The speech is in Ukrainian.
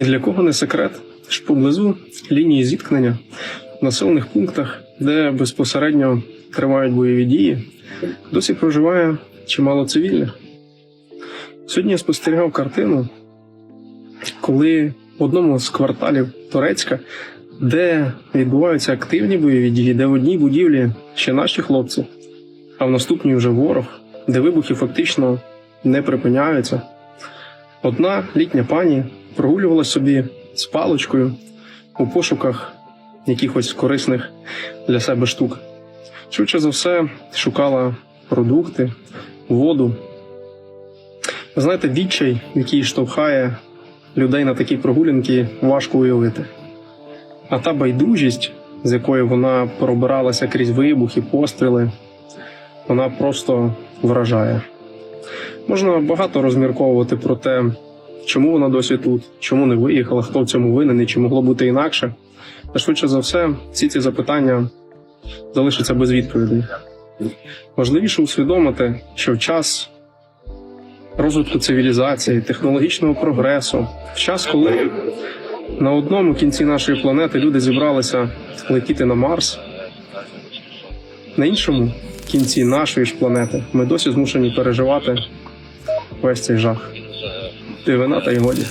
Для кого не секрет, що поблизу лінії зіткнення в населених пунктах, де безпосередньо тривають бойові дії, досі проживає чимало цивільних. Сьогодні я спостерігав картину, коли в одному з кварталів Турецька, де відбуваються активні бойові дії, де в одній будівлі ще наші хлопці, а в наступній вже ворог, де вибухи фактично не припиняються. Одна літня пані прогулювала собі з паличкою у пошуках якихось корисних для себе штук. Швидше за все, шукала продукти, воду. Ви Знаєте, відчай, який штовхає людей на такі прогулянки, важко уявити. А та байдужість, з якою вона пробиралася крізь вибухи, постріли, вона просто вражає. Можна багато розмірковувати про те, чому вона досі тут, чому не виїхала, хто в цьому винен і чи могло бути інакше. Та швидше за все, всі ці запитання залишаться без відповідей. Важливіше усвідомити, що в час розвитку цивілізації, технологічного прогресу, в час, коли на одному кінці нашої планети люди зібралися летіти на Марс, на іншому кінці нашої ж планети ми досі змушені переживати весь цей жах. Ти вина та й годі.